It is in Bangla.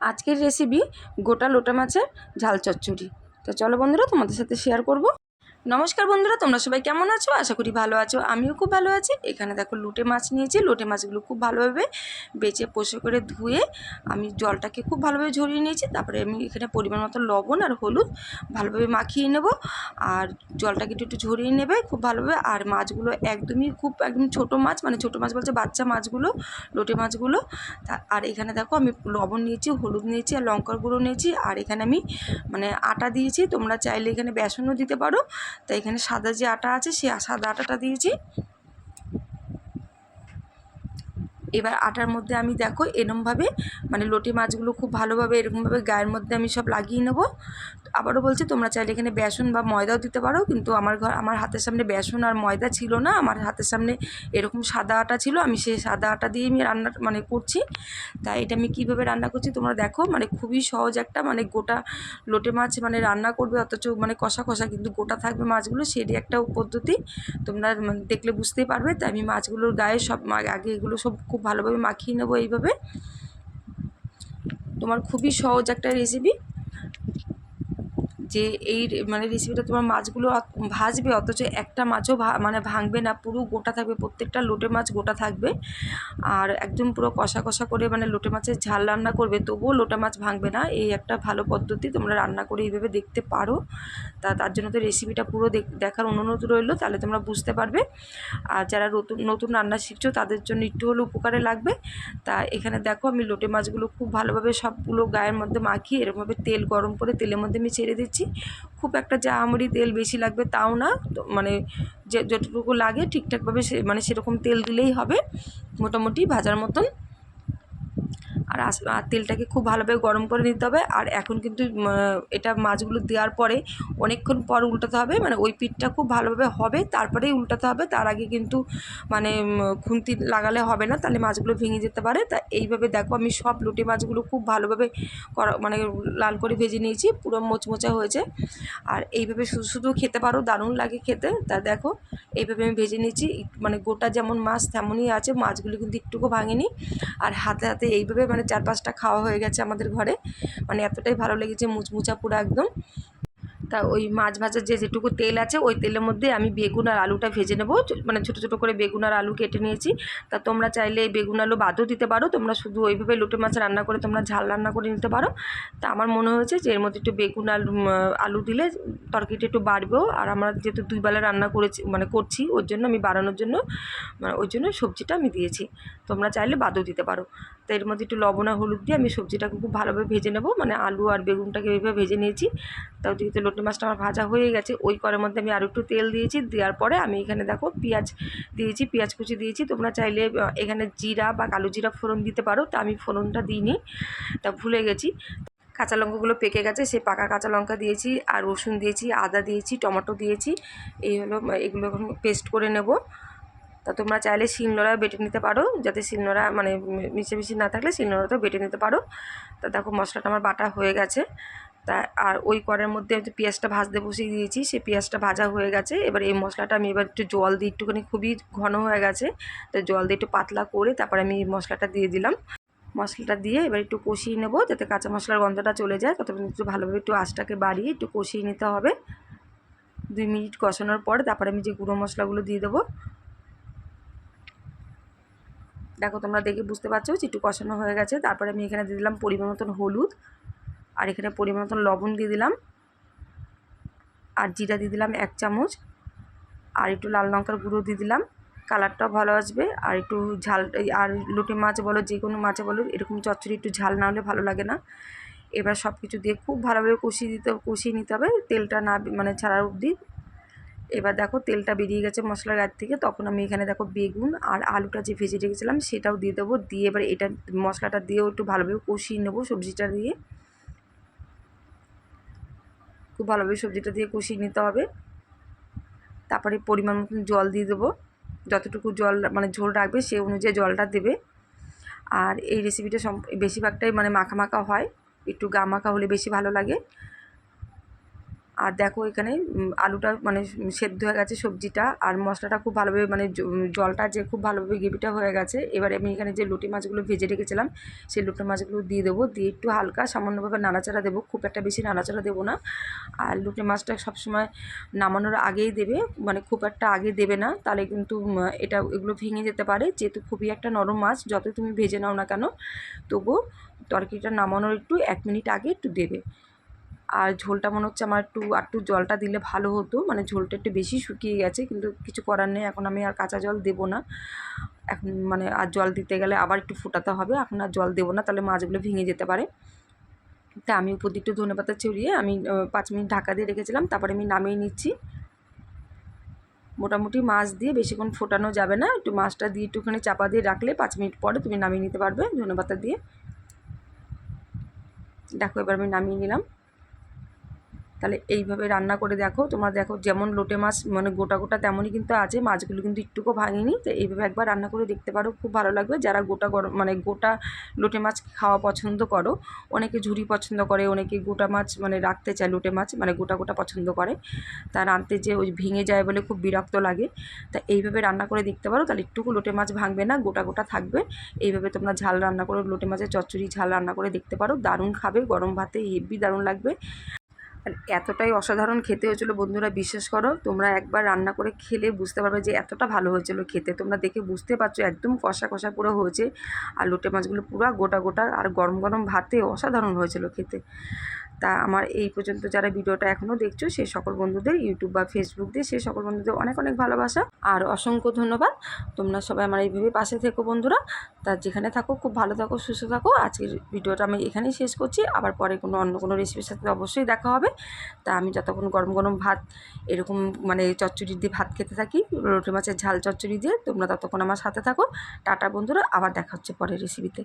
আজকের রেসিপি গোটা লোটা মাছের ঝাল চচ্চড়ি। তো চলো বন্ধুরা তোমাদের সাথে শেয়ার করব। নমস্কার বন্ধুরা, তোমরা সবাই কেমন আছো? আশা করি ভালো আছো। আমিও খুব ভালো আছি। এখানে দেখো লোটে মাছ নিয়েছি। লোটে মাছগুলো খুব ভালোভাবে বেচে পোষে করে ধুয়ে আমি জলটাকে খুব ভালোভাবে ঝরিয়ে নিয়েছি। তারপরে আমি এখানে পরিমাণ মতো লবণ আর হলুদ ভালোভাবে মাখিয়ে নেব। আর জলটাকে একটু একটু ঝরিয়ে নেবে খুব ভালোভাবে। আর মাছগুলো একদমই খুব একদম ছোট মাছ মানে ছোট মাছ বলছে বাচ্চা মাছগুলো, লোটে মাছগুলো। আর এখানে দেখো আমি লবণ নিয়েছি, হলুদ নিয়েছি আর লঙ্কার গুঁড়ো নিয়েছি। আর এখানে আমি মানে আটা দিয়েছি। তোমরা চাইলে এখানে বেসনও দিতে পারো। তো এখানে সাদা যে আটা আছে সেই সাদা আটাটা দিয়েছি। এবার আটার মধ্যে আমি দেখো, এরমভাবে মানে লটি মাছগুলো খুব ভালোভাবে, এরকমভাবে গায়ের মধ্যে আমি সব লাগিয়ে নেব। আবারও বলছি, তোমরা চাইলে এখানে বেসন বা ময়দাও দিতে পারো, কিন্তু আমার ঘর, আমার হাতের সামনে বেসন আর ময়দা ছিল না, আমার হাতের সামনে এরকম সাদা আটা ছিল, আমি সেই সাদা আটা দিয়ে আমি রান্না মানে করছি। তাই এটা আমি কীভাবে রান্না করছি তোমরা দেখো মানে খুবই সহজ একটা মানে গোটা লোটে মাছ মানে রান্না করবে, অথচ মানে কষা কষা, কিন্তু গোটা থাকবে মাছগুলো, সেরই একটা পদ্ধতি। তোমরা মানে দেখলে বুঝতেই পারবে তাই আমি মাছগুলোর গায়ে সব আগে এগুলো সব খুব ভালোভাবে মাখিয়ে নেব এইভাবে। তোমার খুবই সহজ একটা রেসিপি যে এই মানে রেসিপিটা তোমার মাছগুলো ভাজবে, অথচ একটা মাছও মানে ভাঙবে না, পুরো গোটা থাকবে, প্রত্যেকটা লোটে মাছ গোটা থাকবে। আর একদম পুরো কষা কষা করে মানে লোটে মাছের ঝাল রান্না করবে, তবুও লোটা মাছ ভাঙবে না। এই একটা ভালো পদ্ধতি, তোমরা রান্না করে এইভাবে দেখতে পারো। তা, তার জন্য তো রেসিপিটা পুরো দেখ- দেখার অনুরোধ রইল, তাহলে তোমরা বুঝতে পারবে। আর যারা নতুন নতুন রান্না শিখছো, তাদের জন্য একটু হলেও উপকারে লাগবে। তা, এখানে দেখো আমি লোটে মাছগুলো খুব ভালোভাবে সবগুলো গায়ের মধ্যে মাখিয়ে এরকমভাবে তেল, গরম করে তেলের মধ্যে আমি ছেড়ে দিচ্ছি। খুব একটা যা আমরি তেল বেশি লাগবে তাও না। মানে যে যতটুকু লাগে ঠিকঠাকভাবে সে মানে সেরকম তেল দিলেই হবে। মোটামুটি ভাজার মতন আর আর তেলটাকে খুব ভালোভাবে গরম করে নিতে হবে। আর এখন কিন্তু এটা মাছগুলো দেওয়ার পরে অনেকক্ষণ পর উল্টাতে হবে। মানে ওই পিঠটা খুব ভালোভাবে হবে, তারপরেই উল্টাতে হবে। তার আগে কিন্তু মানে খুন্তি লাগালে হবে না, তাহলে মাছগুলো ভেঙে যেতে পারে। তা এইভাবে দেখো, আমি সব লুটে মাছগুলো খুব ভালোভাবে মানে লাল করে ভেজে নিয়েছি, পুরো মোচমোচা হয়েছে। আর এইভাবে শুধু শুধু খেতে পারো, দারুণ লাগে খেতে। তা দেখো, এইভাবে আমি ভেজে নিয়েছি। মানে গোটা যেমন মাছ তেমনই আছে, মাছগুলো কিন্তু একটুকু ভাঙেনি। আর হাতে হাতে এইভাবে মানে চার পাঁচটা খাওয়া হয়ে গেছে আমাদের ঘরে। মানে এতটাই ভালো লেগেছে মুচমুচা পুরো একদম। তা ওই মাছ ভাজার যে যেটুকু তেল আছে, ওই তেলের মধ্যে আমি বেগুন আর আলুটা ভেজে নেব। মানে ছোটো ছোটো করে বেগুন আর আলু কেটে নিয়েছি। তা তোমরা চাইলে বেগুন আলু বাদও দিতে পারো। তোমরা শুধু ওইভাবে লোটে মাছ রান্না করে তোমরা ঝাল রান্না করে নিতে পারো। তা আমার মনে হয়েছে যে এর মধ্যে একটু বেগুন আলু আলু দিলে তরকারিটা একটু বাড়বেও। আর আমরা যেহেতু দুই বেলা রান্না করেছি মানে করছি, ওর জন্য আমি বাড়ানোর জন্য মানে ওই জন্য সবজিটা আমি দিয়েছি। তোমরা চাইলে বাদও দিতে পারো। তো এর মধ্যে একটু লবণ আর হলুদ দিয়ে আমি সবজিটাকে খুব ভালোভাবে ভেজে নেব। মানে আলু আর বেগুনটাকে এইভাবে ভেজে নিয়েছি। তাও দিকে লোটে মাছটা আমার ভাজা হয়ে গেছে, ওই করার মধ্যে আমি আরও একটু তেল দিয়েছি, দেওয়ার পরে আমি এখানে দেখো পেঁয়াজ দিয়েছি, পেঁয়াজ কুচি দিয়েছি। তোমরা চাইলে এখানে জিরা বা কালো জিরা ফোড়ন দিতে পারো, তা আমি ফোড়নটা দিইনি, তা ভুলে গেছি। কাঁচা লঙ্কাগুলো পেকে গেছে, সে পাকা কাঁচা লঙ্কা দিয়েছি, আর রসুন দিয়েছি, আদা দিয়েছি, টমেটো দিয়েছি, এই হলো এগুলো পেস্ট করে নেব। তা তোমরা চাইলে শিলনোড়া বেটে নিতে পারো, যাতে শিলনোড়া মানে মিশে মিশি না থাকলে শিলনোড়াতেও বেটে নিতে পারো। তা দেখো মশলাটা আমার বাটা হয়ে গেছে। তা, আর ওই কড়ের মধ্যে আমি পেঁয়াজটা ভাজতে বসিয়ে দিয়েছি, সেই পেঁয়াজটা ভাজা হয়ে গেছে। এবার এই মশলাটা আমি এবার একটু জল দিয়ে একটুখানি খুবই ঘন হয়ে গেছে। তো জল দিয়ে একটু পাতলা করে তারপরে আমি মশলাটা দিয়ে দিলাম। মশলাটা দিয়ে এবার একটু কষিয়ে নেব যাতে কাঁচা মশলার গন্ধটা চলে যায়। ততক্ষণ একটু ভালোভাবে একটু আঁচটাকে বাড়িয়ে একটু কষিয়ে নিতে হবে। দুই মিনিট কষানোর পর তারপরে আমি যে গুঁড়ো মশলাগুলো দিয়ে দেবো। দেখো তোমরা দেখে বুঝতে পারছ যে একটু কষানো হয়ে গেছে। তারপরে আমি এখানে দিয়ে দিলাম পরিমাণ মতন হলুদ। আর এখানে পরিমাণ মতন লবণ দিয়ে দিলাম। আর জিরা দিয়ে দিলাম এক চামচ। আর একটু লাল লঙ্কার গুঁড়ো দিয়ে দিলাম। কালারটাও ভালো আসবে। আর একটু ঝাল আর লোটে মাছ বলো, যে কোনো মাছে বলো, এরকম চচ্চড়ি একটু ঝাল না হলে ভালো লাগে না। এবার সব কিছু দিয়ে খুব ভালোভাবে কষিয়ে দিতে, কষিয়ে নিতে হবে। তেলটা না মানে ছাড়ার অবধি। এবার দেখো তেলটা বেরিয়ে গেছে মশলার গাছ থেকে। তখন আমি এখানে দেখো বেগুন আর আলুটা যে ভেজে রেখেছিলাম, সেটাও দিয়ে দেবো। দিয়ে এবার এটা মশলাটা দিয়েও একটু ভালোভাবে কষিয়ে নেব সবজিটা দিয়ে। খুব ভালোভাবে সবজিটা দিয়ে কষিয়ে নিতে হবে। তারপরে পরিমাণ মতন জল দিয়ে দেবো। যতটুকু জল মানে ঝোল রাখবে সে অনুযায়ী জলটা দেবে। আর এই রেসিপিটা বেশিরভাগটাই মানে মাখা মাখা হয়। একটু গা মাখা হলে বেশি ভালো লাগে। আর দেখো এখানে আলুটা মানে সেদ্ধ হয়ে গেছে সবজিটা, আর মশলাটা খুব ভালোভাবে মানে জলটা যে খুব ভালোভাবে গ্রেভিটা হয়ে গেছে। এবারে আমি এখানে যে লুটি মাছগুলো ভেজে রেখেছিলাম, সেই লুটি মাছগুলো দিয়ে দেবো। দিয়ে একটু হালকা সামান্যভাবে নাড়াচাড়া দেবো, খুব একটা বেশি নাড়াচাড়া দেবো না। আর লুটি মাছটা সবসময় নামানোর আগেই দেবে মানে খুব একটা আগে দেবে না, তাহলে কিন্তু এটা এগুলো ভেঙে যেতে পারে। যেহেতু খুবই একটা নরম মাছ যত তুমি ভেজে নাও না কেন তবু তরকারিটা নামানোর একটু এক মিনিট আগে একটু দেবে। আর ঝোলটা মনে হচ্ছে আমার একটু একটু জলটা দিলে ভালো হতো। মানে ঝোলটা একটু বেশি শুকিয়ে গেছে, কিন্তু কিছু করার নেই। এখন আমি আর কাঁচা জল দেবো না। এখন মানে আর জল দিতে গেলে আবার একটু ফোটাতে হবে। এখন আর জল দেবো না, তাহলে মাছগুলো ভেঙে যেতে পারে। তা আমি উপর দিকটা ধনে পাতা ছড়িয়ে আমি পাঁচ মিনিট ঢাকা দিয়ে রেখেছিলাম। তারপরে আমি নামিয়ে নিচ্ছি। মোটামুটি মাছ দিয়ে বেশিক্ষণ ফোটানো যাবে না। একটু মাছটা দিয়ে একটুখানি চাপা দিয়ে রাখলে পাঁচ মিনিট পরে তুমি নামিয়ে নিতে পারবে ধনে পাতা দিয়ে। দেখো, এবার আমি নামিয়ে নিলাম। তাহলে এইভাবে রান্না করে দেখো। তোমরা দেখো যেমন লোটে মাছ মানে গোটা গোটা তেমনই কিন্তু আছে, মাছগুলো কিন্তু একটুকু ভাঙেনি। তো এইভাবে একবার রান্না করে দেখতে পারো, খুব ভালো লাগবে। যারা গোটা গরম মানে গোটা লোটে মাছ খাওয়া পছন্দ করো, অনেকে ঝুরি পছন্দ করে, অনেকে গোটা মাছ মানে রাখতে চায় লোটে মাছ মানে গোটা গোটা পছন্দ করে। তা রাঁধতে যে ওই ভেঙে যায় বলে খুব বিরক্ত লাগে। তা এইভাবে রান্না করে দেখতে পারো, তাহলে একটুকু লোটে মাছ ভাঙবে না, গোটা গোটা থাকবে। এইভাবে তোমরা ঝাল রান্না করে, লোটে মাছের চচ্চড়ি ঝাল রান্না করে দেখতে পারো। দারুণ খাবে, গরম ভাতে হেভি দারুণ লাগবে। এতটাই অসাধারণ খেতে হয়েছিল। বন্ধুরা বিশ্বাস করো, তোমরা একবার রান্না করে খেলে বুঝতে পারবে যে এতটা ভালো হয়েছিল খেতে। তোমরা দেখে বুঝতে পারছ একদম কষা কষা পুরো হয়েছে। আর লোটে মাছগুলো পুরো গোটা গোটা আর গরম গরম ভাতে অসাধারণ হয়েছিল খেতে। তা আমার এই পর্যন্ত যারা ভিডিওটা এখনও দেখছ সেই সকল বন্ধুদের ইউটিউব বা ফেসবুক দিয়ে সেই সকল বন্ধুদের অনেক অনেক ভালোবাসা আর অসংখ্য ধন্যবাদ। তোমরা সবাই আমার এইভাবে পাশে থেকো বন্ধুরা। তা যেখানে থাকো, খুব ভালো থাকো, সুস্থ থাকো। আজকের ভিডিওটা আমি এখানেই শেষ করছি। আবার পরে কোনো অন্য কোনো রেসিপির সাথে অবশ্যই দেখা হবে। তা আমি যতক্ষণ গরম গরম ভাত এরকম মানে চচ্চড়ি দিয়ে ভাত খেতে থাকি, রোটে মাছের ঝাল চচ্চড়ি দিয়ে, তোমরা ততক্ষণ আমার সাথে থাকো। টাটা বন্ধুরা, আবার দেখা হচ্ছে পরের রেসিপিতে